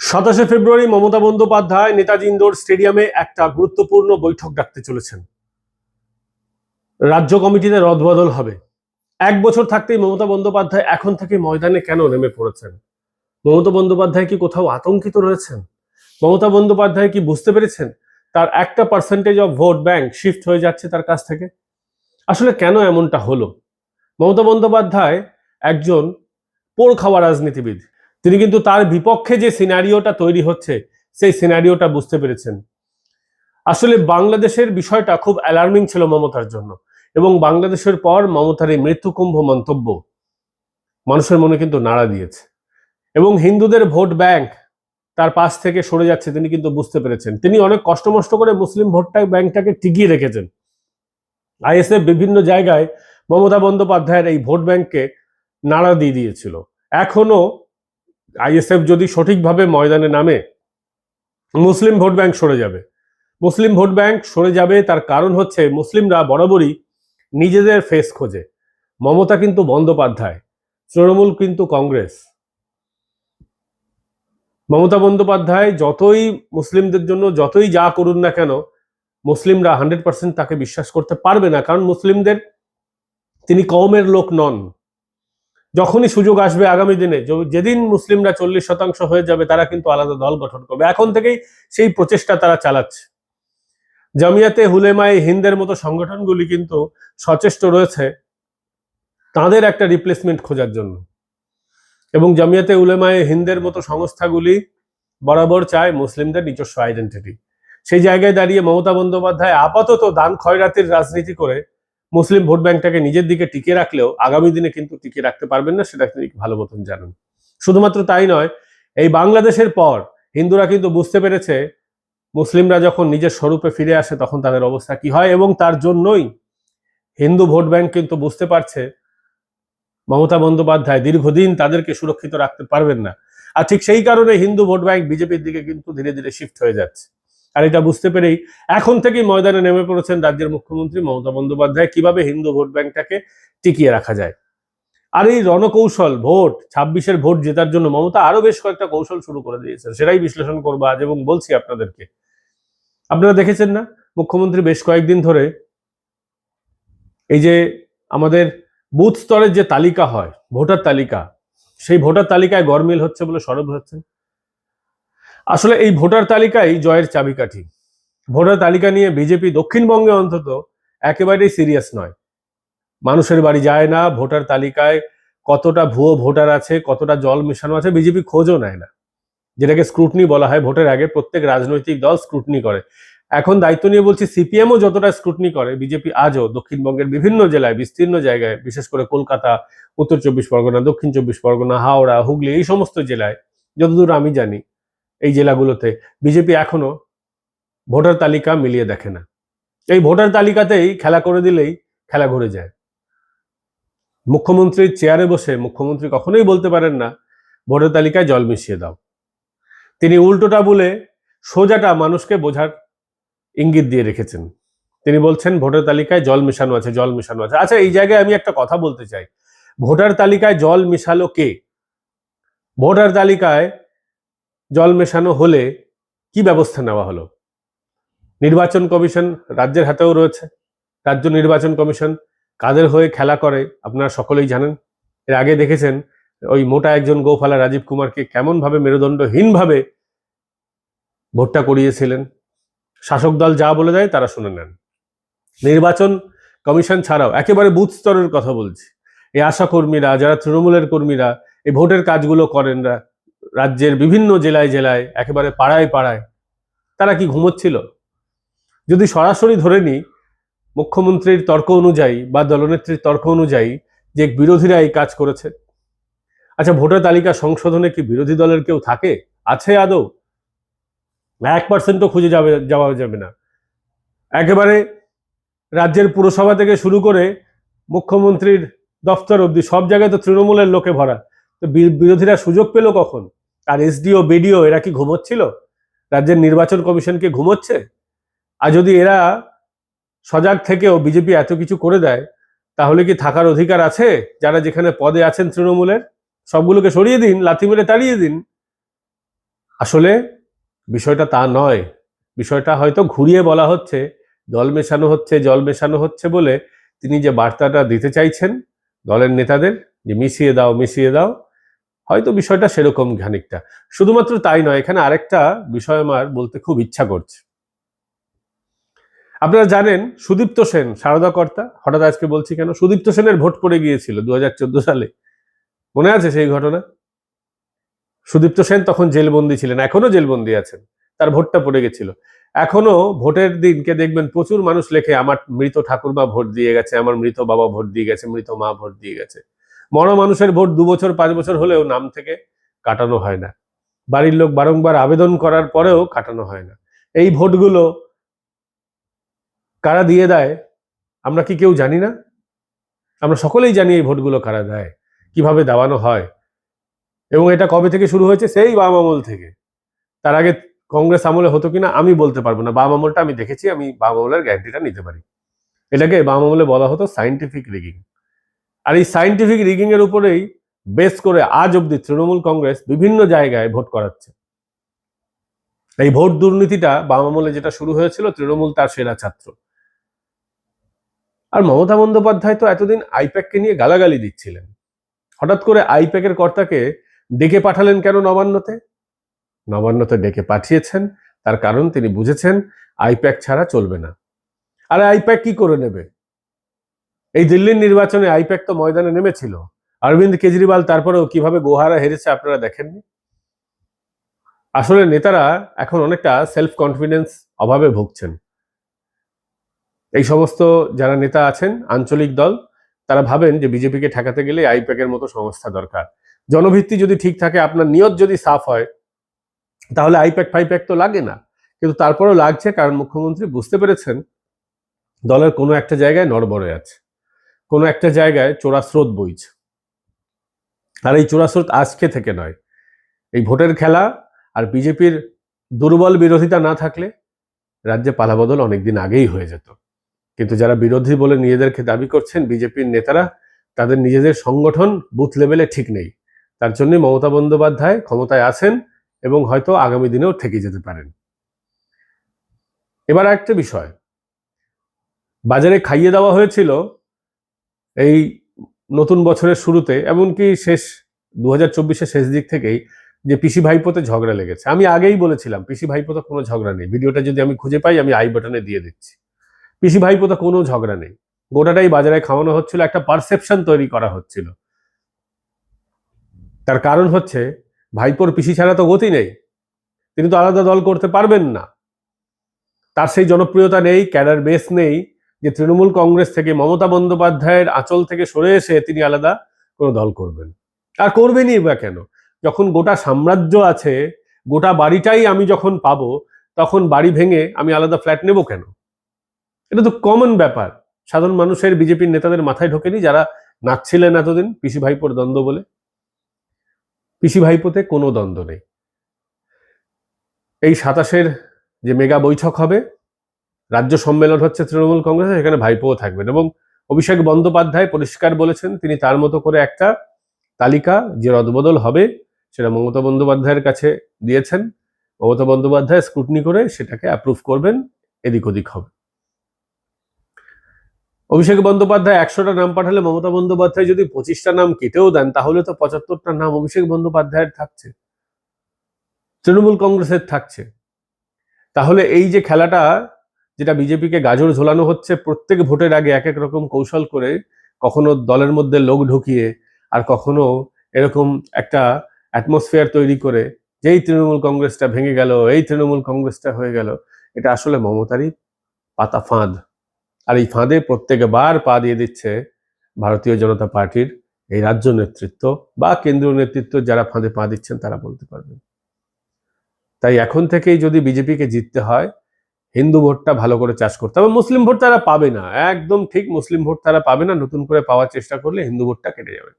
সাতাশে ফেব্রুয়ারি মমতা বন্দ্যোপাধ্যায় নেতাজি ইন্দোর স্টেডিয়ামে একটা গুরুত্বপূর্ণ বৈঠক ডাকতে চলেছেন। রাজ্য কমিটিতে রদবদল হবে। এক বছর থাকতেই মমতা বন্দ্যোপাধ্যায় এখন থেকে ময়দানে কেন নেমে পড়েছেন? মমতা বন্দ্যোপাধ্যায় কি কোথাও আতঙ্কিত রয়েছেন? মমতা বন্দ্যোপাধ্যায় কি বুঝতে পেরেছেন তার একটা percentage of vote bank shift হয়ে যাচ্ছে তার কাছ থেকে? আসলে কেন এমনটা হলো? মমতা বন্দ্যোপাধ্যায় একজন পোড় খাওয়া রাজনীতিবিদ। তিনি কিন্তু তার বিপক্ষে যে সিনারিওটা তৈরি হচ্ছে, সেই সিনারিওটা বুঝতে পেরেছেন। আসলে বাংলাদেশের বিষয়টা খুব অ্যালার্মিং ছিল মমতার জন্য এবং বাংলাদেশের পর মমতার এই মৃত্যুকুম্ভ মন্তব্য মানুষের মনে কিন্তু নাড়া দিয়েছে। এবং হিন্দুদের ভোট ব্যাংক তার পাশ থেকে সরে যাচ্ছে তিনি কিন্তু বুঝতে পেরেছেন। তিনি অনেক কষ্টমষ্ট করে মুসলিম ভোটটা ব্যাংকটাকে টিকিয়ে রেখেছেন। আইএসএফ বিভিন্ন জায়গায় মমতা বন্দ্যোপাধ্যায়ের এই ভোট ব্যাংককে নাড়া দিয়ে দিয়েছিল। এখনও আইএসএফ যদি সঠিকভাবে ময়দানে নামে, মুসলিম ভোট ব্যাংক সরে যাবে। মুসলিম ভোট ব্যাংক সরে যাবে, তার কারণ হচ্ছে মুসলিমরা বরাবরই নিজেদের ফেস খোঁজে। মমতা কিন্তু বন্দ্যোপাধ্যায়, তৃণমূল কিন্তু কংগ্রেস। মমতা বন্দ্যোপাধ্যায় যতই মুসলিমদের জন্য যতই যা করুন না কেন, মুসলিমরা হান্ড্রেড পার্সেন্ট তাকে বিশ্বাস করতে পারবে না, কারণ মুসলিমদের তিনি কওমের লোক নন। যখনই সুযোগ আসবে আগামী দিনে যেদিন মুসলিমরা চল্লিশ শতাংশ হয়ে যাবে, তারা কিন্তু আলাদা দল গঠন করবে। এখন থেকেই সেই প্রচেষ্টা তারা চালাচ্ছে। জামিয়াতে হুলেমায়ে হিন্দের মতো সংগঠনগুলি কিন্তু সচেষ্ট রয়েছে তাদের একটা রিপ্লেসমেন্ট খোঁজার জন্য। এবং জামিয়াতে উলেমায়ে হিন্দের মতো সংস্থাগুলি বরাবর চায় মুসলিমদের নিজস্ব আইডেন্টিটি সেই জায়গায় দাঁড়িয়ে মমতা বন্দ্যোপাধ্যায় আপাতত দান খয়রাতির রাজনীতি করে মুসলিম ভোট ব্যাংকটাকে নিজের দিকে টিকিয়ে রাখলেও আগামী দিনে কিন্তু টিকিয়ে রাখতে পারবেন না, সেটা তিনি ভালো মতন জানেন। শুধুমাত্র তাই নয়, এই বাংলাদেশের পর হিন্দুরা কিন্তু বুঝতে পেরেছে, মুসলিমরা যখন নিজের স্বরূপে ফিরে আসে তখন তাদের অবস্থা কি হয় এবং তার জন্যই হিন্দু ভোট ব্যাংক কিন্তু বুঝতে পারছে, মমতা বন্দ্যোপাধ্যায় দীর্ঘদিন তাদেরকে সুরক্ষিত রাখতে পারবেন না। আর ঠিক সেই কারণে হিন্দু ভোট ব্যাংক বিজেপির দিকে কিন্তু ধীরে ধীরে শিফট হয়ে যাচ্ছে। আর এটা বুঝতে পেরেই এখন থেকেই ময়দানে নেমে পড়েছেন রাজ্যের মুখ্যমন্ত্রী মমতা বন্দ্যোপাধ্যায়। কীভাবে হিন্দু ভোট ব্যাংকটাকে টিকিয়ে রাখা যায়? আর এই রণকৌশল, ভোট, ছাব্বিশের ভোট জেতার জন্য মমতা আরও বেশ কয়েকটা কৌশল শুরু করে দিয়েছেন। সেটাই বিশ্লেষণ করব আজ এবং বলছি আপনাদেরকে। আপনারা দেখেছেন না? মুখ্যমন্ত্রী বেশ কয়েকদিন ধরে এই যে আমাদের বুথ স্তরের যে তালিকা হয়, ভোটার তালিকা, সেই ভোটার তালিকায় গরমিল হচ্ছে বলে সরব হচ্ছেন। আসলে এই ভোটার তালিকাই জয়ের চাবিকাঠি। ভোটার তালিকা নিয়ে বিজেপি দক্ষিণবঙ্গে অন্তত একেবারেই সিরিয়াস নয়। মানুষের বাড়ি যায় না, ভোটার তালিকায় কতটা ভুয়ো ভোটার আছে, কতটা জল মেশানো আছে বিজেপি খোঁজও নেয় না। যেটাকে স্ক্রুটনি বলা হয়, ভোটের আগে প্রত্যেক রাজনৈতিক দল স্ক্রুটনি করে। এখন দায়িত্ব নিয়ে বলছি, সিপিএমও যতটা স্ক্রুটনি করে, বিজেপি আজও দক্ষিণবঙ্গের বিভিন্ন জেলায়, বিস্তীর্ণ জায়গায়, বিশেষ করে কলকাতা, উত্তর চব্বিশ পরগনা, দক্ষিণ চব্বিশ পরগনা, হাওড়া, হুগলি, এই সমস্ত জেলায়, যতদূর আমি জানি এই জেলাগুলোতে। বিজেপি এখনও ভোটার তালিকা মিলিয়ে দেখে না। এই ভোটার তালিকাতেই খেলা করে দিলেই খেলা ঘুরে যায়। মুখ্যমন্ত্রীর চেয়ারে বসে মুখ্যমন্ত্রী কখনোই বলতে পারেন না, ভোটার তালিকায় জল মিশিয়ে দাও। তিনি উল্টোটা বলে সোজাটা মানুষকে বোঝার ইঙ্গিত দিয়ে রেখেছেন। তিনি বলছেন, ভোটার তালিকায় জল মেশানো আছে, জল মেশানো আছে। আচ্ছা এই জায়গায় আমি একটা কথা বলতে চাই। ভোটার তালিকায় জল মেশালো কে? ভোটার তালিকায় জল মেশানো হলে কি ব্যবস্থা নেওয়া হলো? নির্বাচন কমিশন রাজ্যের হাতেও রয়েছে। রাজ্য নির্বাচন কমিশন কাদের হয়ে খেলা করে আপনারা সকলেই জানেন। এর আগে দেখেছেন ওই মোটা একজন গোফালা রাজীব কুমারকে কেমন ভাবে মেরুদণ্ডহীনভাবে ভোটটা করিয়েছিলেন। শাসক দল যা বলে দেয় তারা শুনে নেন। নির্বাচন কমিশন ছাড়াও একেবারে বুথ স্তরের কথা বলছি। এই আশা কর্মীরা যারা তৃণমূলের কর্মীরা, এই ভোটের কাজগুলো করেন রা- রাজ্যের বিভিন্ন জেলায় জেলায়, একেবারে পাড়ায় পাড়ায়, তারা কি ঘুমোচ্ছিল? যদি সরাসরি ধরে নিই, মুখ্যমন্ত্রীর তর্ক অনুযায়ী বা দলনেত্রীর তর্ক অনুযায়ী যে বিরোধীরা এই কাজ করেছে আচ্ছা ভোটার তালিকা সংশোধনে কি বিরোধী দলের কেউ থাকে? আছে আদৌ? এক পার্সেন্টও খুঁজে যাবে, যাওয়া যাবে না। একেবারে রাজ্যের পুরসভা থেকে শুরু করে মুখ্যমন্ত্রীর দফতর অবধি সব জায়গায় তো তৃণমূলের লোকে ভরা। তো বিরোধীরা সুযোগ পেল কখন? আর এসডিও বিডিও এরা কি ঘুমোচ্ছিল? রাজ্যের নির্বাচন কমিশনকে ঘুমোচ্ছে? আর যদি এরা সজাগ থেকেও বিজেপি এত কিছু করে দেয়, তাহলে কি থাকার অধিকার আছে? যারা যেখানে পদে আছেন তৃণমূলের, সবগুলোকে সরিয়ে দিন, লাথি মেরে তাড়িয়ে দিন। আসলে বিষয়টা তা নয়। বিষয়টা হয়তো ঘুরিয়ে বলা হচ্ছে জল মেশানো হচ্ছে, জল মেশানো হচ্ছে বলে তিনি যে বার্তাটা দিতে চাইছেন দলের নেতাদের, যে মিশিয়ে দাও মিশিয়ে দাও হয়তো বিষয়টা সেরকম খানিকটা। শুধুমাত্র তাই নয়, এখানে আরেকটা বিষয় আমার বলতে খুব ইচ্ছা করছে। আপনারা জানেন, সুদীপ্ত সেন সারদা কর্তা হঠাৎ আজকে বলছি কেন? সুদীপ্ত সেনের ভোট পড়ে গিয়েছিল দু হাজার চোদ্দ সালে। মনে আছে সেই ঘটনা? সুদীপ্ত সেন তখন জেলবন্দি ছিলেন এখনও জেলবন্দি আছেন। তার ভোটটা পড়ে গেছিল এখনও ভোটের দিনকে দেখবেন প্রচুর মানুষ লেখে, আমার মৃত ঠাকুরবা ভোট দিয়ে গেছে, আমার মৃত বাবা ভোট দিয়ে গেছে, মৃত মা ভোট দিয়ে গেছে। মরা মানুষের ভোট দু বছর, পাঁচ বছর হলেও নাম থেকে কাটানো হয় না। বাড়ির লোক বারংবার আবেদন করার পরেও কাটানো হয় না। এই ভোটগুলো কারা দিয়ে দেয়, আমরা কি কেউ জানি না? আমরা সকলেই জানি এই ভোটগুলো কারা দেয়, কীভাবে দেওয়ানো হয়। এবং এটা কবে থেকে শুরু হয়েছে? সেই বাম আমল থেকে। তার আগে কংগ্রেস আমলে হতো কিনা আমি বলতে পারব না। বাম আমলটা আমি দেখেছি, আমি বাম আমলের গ্যারান্টিটা নিতে পারি। এটাকে বাম আমলে বলা হতো সাইন্টিফিক রিগিং আর এই সাইন্টিফিক রিগিং এর উপরেই বেস করে আজ অব্দি তৃণমূল কংগ্রেস বিভিন্ন জায়গায় ভোট করাচ্ছে। এই ভোট দুর্নীতিটা বাম আমলে যেটা শুরু হয়েছিল, তৃণমূল তার সেরা ছাত্র। আর মমতা বন্দ্যোপাধ্যায় তো এতদিন আইপ্যাককে নিয়ে গালাগালি দিচ্ছিলেন। হঠাৎ করে আইপ্যাকের কর্তাকে ডেকে পাঠালেন কেন নবান্নতে? নবান্নতে ডেকে পাঠিয়েছেন, তার কারণ তিনি বুঝেছেন, আইপ্যাক ছাড়া চলবে না। আর আইপ্যাক কি করে নেবে? এই দিল্লির নির্বাচনে আইপ্যাক তো ময়দানে নেমেছিল। অরবিন্দ কেজরিওয়াল তারপরেও কীভাবে গোহারা হেরেছে আপনারা দেখেননি? আসলে নেতারা এখন অনেকটা সেলফ কনফিডেন্স অভাবে ভুগছেন। এই সমস্ত যারা নেতা আছেন, আঞ্চলিক দল, তারা ভাবেন যে বিজেপিকে ঠেকাতে গেলে আইপ্যাকের মতো সংস্থা দরকার। জনভিত্তি যদি ঠিক থাকে, আপনার নিয়ত যদি সাফ হয়, তাহলে আইপ্যাক ফাইপ্যাক তো লাগে না। কিন্তু তারপরও লাগছে কারণ মুখ্যমন্ত্রী বুঝতে পেরেছেন, দলের কোনো একটা জায়গায় নড়বড়ে আছে। কোনো একটা জায়গায় চোরাস্রোত বইছে। আর এই চোরাস্রোত আজকে থেকে নয়। এই ভোটের খেলা আর বিজেপির দুর্বল বিরোধিতা না থাকলে রাজ্যে পালাবদল অনেকদিন আগেই হয়ে যেত। কিন্তু যারা বিরোধী বলে নিজেদেরকে দাবি করছেন বিজেপির নেতারা, তাদের নিজেদের সংগঠন বুথ লেভেলে ঠিক নেই। তার জন্য মমতা বন্দ্যোপাধ্যায় ক্ষমতায় আছেন এবং হয়তো আগামী দিনেও থেকে যেতে পারেন। এবার একটা বিষয়। বাজারে খাইয়ে দেওয়া হয়েছিল এই নতুন বছরের শুরুতে, এমনকি শেষ দু হাজার শেষ দিক থেকেই যে পিসি ভাইপোতে ঝগড়া লেগেছে। আমি আগেই বলেছিলাম, পিসি ভাইপোতে কোনো ঝগড়া নেই। ভিডিওটা যদি আমি খুঁজে পাই, আমি আই বাটনে দিয়ে দিচ্ছি। পিসি ভাইপোতে কোনো ঝগড়া নেই। গোটাটাই বাজারে খাওয়ানো হচ্ছিল, একটা পারসেপশন তৈরি করা হচ্ছিল। তার কারণ হচ্ছে, ভাইপোর পিসি ছাড়া তো গতি নেই। তিনি তো আলাদা দল করতে পারবেন না। তার সেই জনপ্রিয়তা নেই, ক্যাডার বেস নেই যে তৃণমূল কংগ্রেস থেকে মমতা বন্দ্যোপাধ্যায়ের আঁচল থেকে সরে এসে তিনি আলাদা কোনো দল করবেন। আর করবেনই বা কেন? যখন গোটা সাম্রাজ্য আছে, গোটা বাড়িটাই আমি যখন পাবো, তখন বাড়ি ভেঙে আমি আলাদা ফ্ল্যাট নেব কেন? এটা তো কমন ব্যাপার। সাধারণ মানুষের, বিজেপির নেতাদের মাথায় ঢোকেনি যারা নাচছিলেন এতদিন, পিসি ভাইপোর দ্বন্দ্ব বলে। পিসি ভাইপোতে কোনো দ্বন্দ্ব নেই। এই সাতাশের যে মেগা বৈঠক হবে রাজ্য সম্মেলন হচ্ছে তৃণমূল কংগ্রেসের, সেখানে ভাইপোও থাকবেন এবং অভিষেক বন্দ্যোপাধ্যায় পরিষ্কার বলেছেন, তিনি তার মতো করে একটা তালিকা যে রদবদল হবে, সেটা মমতা বন্দ্যোপাধ্যায়ের কাছে দিয়েছেন। মমতা বন্দ্যোপাধ্যায় স্ক্রুটনি করে সেটাকে অ্যাপ্রুভ করবেন, এদিক ওদিক হবে। অভিষেক বন্দ্যোপাধ্যায় একশোটা নাম পাঠালে মমতা বন্দ্যোপাধ্যায় যদি পঁচিশটা নাম কেটেও দেন, তাহলে তো পঁচাত্তরটা নাম অভিষেক বন্দ্যোপাধ্যায়ের থাকছে। তৃণমূল কংগ্রেসের থাকছে। তাহলে এই যে খেলাটা যেটা বিজেপিকে গাজর ঝোলানো হচ্ছে প্রত্যেক ভোটের আগে এক এক রকম কৌশল করে কখনো দলের মধ্যে লোক ঢুকিয়ে আর কখনো এরকম একটা অ্যাটমসফিয়ার তৈরি করে, যেই তৃণমূল কংগ্রেসটা ভেঙে গেল, এই তৃণমূল কংগ্রেসটা হয়ে গেল, এটা আসলে মমতারই পাতা ফাঁদ। আর এই ফাঁদে প্রত্যেকবার পা দিয়ে দিচ্ছে ভারতীয় জনতা পার্টির এই রাজ্য নেতৃত্ব বা কেন্দ্রীয় নেতৃত্ব, যারা ফাঁদে পা দিচ্ছেন তারা বলতে পারবেন। তাই এখন থেকেই যদি বিজেপিকে জিততে হয় হিন্দু ভোটটা ভালো করে চাষ করতে হবে। মুসলিম ভোট তারা পাবে না। একদম ঠিক মুসলিম ভোট তারা পাবে না। নতুন করে পাওয়ার চেষ্টা করলে হিন্দু ভোটটা কেটে যাবে।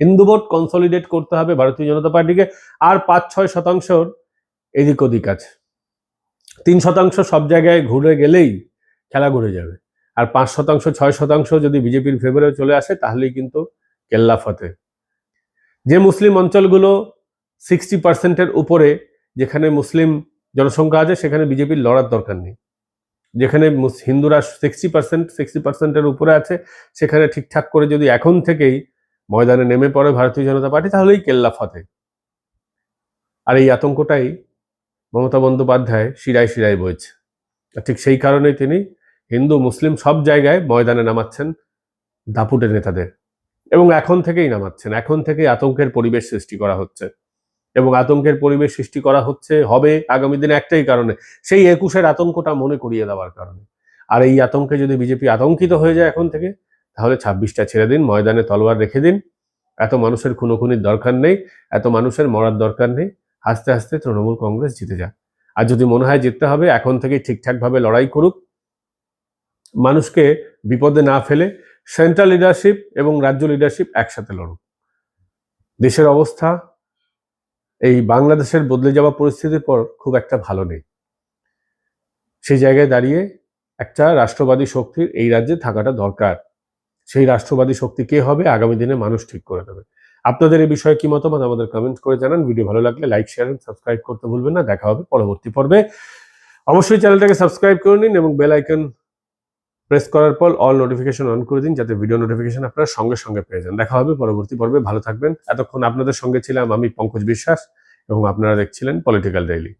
হিন্দু ভোট কনসলিডেট করতে হবে ভারতীয় জনতা পার্টিকে। আর পাঁচ, ছয় শতাংশর এদিক ওদিক আছে। তিন শতাংশ সব জায়গায় ঘুরে গেলেই খেলা ঘুরে যাবে। আর পাঁচ শতাংশ, ছয় শতাংশ যদি বিজেপির ফেভারে চলে আসে, তাহলেই কিন্তু কেল্লা ফতে। যে মুসলিম অঞ্চলগুলো সিক্সটি পার্সেন্টের উপরে, যেখানে মুসলিম জনসংখ্যা আছে, সেখানে বিজেপির লড়ার দরকার নেই। যেখানে হিন্দুরা সিক্সটি পার্সেন্ট সিক্সটি পার্সেন্টের উপরে আছে, সেখানে ঠিকঠাক করে যদি এখন থেকেই ময়দানে নেমে পড়ে ভারতীয় জনতা পার্টি, তাহলেই কেল্লা ফতে আর এই আতঙ্কটাই মমতা বন্দ্যোপাধ্যায় শিরায় শিরায় বইছে। ঠিক সেই কারণেই তিনি হিন্দু, মুসলিম সব জায়গায় ময়দানে নামাচ্ছেন দাপুটের নেতাদের। এবং এখন থেকেই নামাচ্ছেন, এখন থেকেই আতঙ্কের পরিবেশ সৃষ্টি করা হচ্ছে। এবং আতঙ্কের পরিবেশ সৃষ্টি করা হচ্ছে, হবে আগামী দিনে একটাই কারণে। সেই একুশের আতঙ্কটা মনে করিয়ে দেওয়ার কারণে। আর এই আতঙ্কে যদি বিজেপি আতঙ্কিত হয়ে যায় এখন থেকে, তাহলে ছাব্বিশটা ছেড়ে দিন, ময়দানে তলোয়ার রেখে দিন। এত মানুষের খুনোখুনির দরকার নেই, এত মানুষের মরার দরকার নেই। আস্তে আস্তে তৃণমূল কংগ্রেস জিতে যাক। আর যদি মনে হয় জিততে হবে, এখন থেকেই ঠিকঠাকভাবে লড়াই করুক। মানুষকে বিপদে না ফেলে সেন্ট্রাল লিডারশিপ এবং রাজ্য লিডারশিপ একসাথে লড়ুক। দেশের অবস্থা এই বাংলাদেশের বদলে যাওয়া পরিস্থিতির পর খুব একটা ভালো নেই। সেই জায়গায় দাঁড়িয়ে একটা রাষ্ট্রবাদী শক্তির এই রাজ্যে থাকাটা দরকার। সেই রাষ্ট্রবাদী শক্তি কে হবে আগামী দিনে মানুষ ঠিক করে দেবে। আপনাদের এই বিষয়ে কি মতামত আমাদের কমেন্ট করে জানান। ভিডিও ভালো লাগলে লাইক শেয়ার এবং সাবস্ক্রাইব করতে ভুলবেন না। দেখা হবে পরবর্তী পর্বে। অবশ্যই চ্যানেলটাকে সাবস্ক্রাইব করে নিন এবং বেল আইকন প্রেস করার পর অল নোটিফিকেশন অন করে দিন যাতে ভিডিও নোটিফিকেশন আপনারা সঙ্গে সঙ্গে পেয়ে যান। দেখা হবে পরবর্তী পর্বে। ভালো থাকবেন। এতক্ষণ আপনাদের সঙ্গে ছিলাম আমি পঙ্কজ বিশ্বাস এবং আপনারা দেখছিলেন পলিটিক্যাল ডেইলি